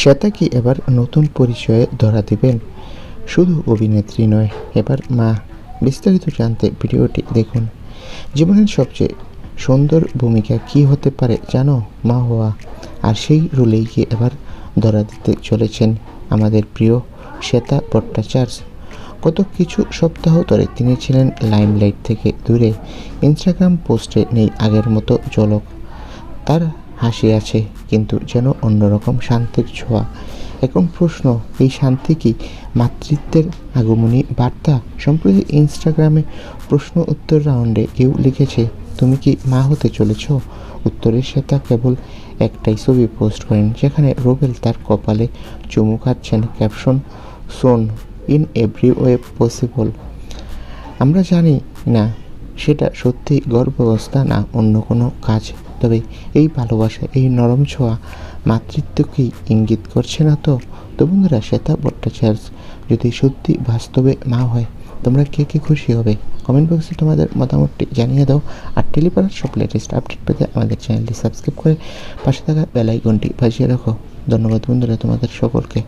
শ্বেতা কি এবার নতুন পরিচয়ে ধরা দিবেন? শুধু অভিনেত্রী নয়, এবার মা। বিস্তারিত জানতে ভিডিওটি দেখুন। জীবনের সবচেয়ে সুন্দর ভূমিকা কি হতে পারে জানো মা হওয়া আর সেই রোলেই গিয়ে এবার ধরা দিতে চলেছেন আমাদের প্রিয় শ্বেতা ভট্টাচার্য? গত কিছু সপ্তাহ ধরে তিনি ছিলেন লাইমলাইট থেকে দূরে। ইনস্টাগ্রাম পোস্টে নেই আগের মতো ঝলক। তার হাসি আছে, কিন্তু যেন অন্যরকম শান্তির ছোঁয়া। এখন প্রশ্ন, এই শান্তি কি মাতৃত্বের আগমনী বার্তা? সম্প্রতি ইনস্টাগ্রামে প্রশ্ন উত্তর রাউন্ডে কেউ লিখেছে, তুমি কি মা হতে চলেছ? উত্তরে শ্বেতা কেবল একটাই ছবি পোস্ট করেন, যেখানে রোবেল তার কপালে চুমু খাচ্ছেন, caption, son in every way possible. আমরা জানি না, সেটা সত্যি গর্ভাবস্থা না অন্য কোনো কাজ। তবে এই ভালোবাসা, এই নরম ছোঁয়া মাতৃত্বকেই ইঙ্গিত করছে না তো? তো বন্ধুরা শ্বেতা ভট্টাচার্য যদি সত্যি বাস্তবে মা হয়, তোমরা কে কে খুশি হবে? কমেন্ট বক্সে তোমাদের মতামতটি জানিয়ে দাও আর টেলিপাড়ার সব লেটেস্ট আপডেট পেতে আমাদের চ্যানেলটি সাবস্ক্রাইব করে পাশে থাকা বেল আইকনটি বাজিয়ে রাখো। ধন্যবাদ বন্ধুরা তোমাদের সকলকে।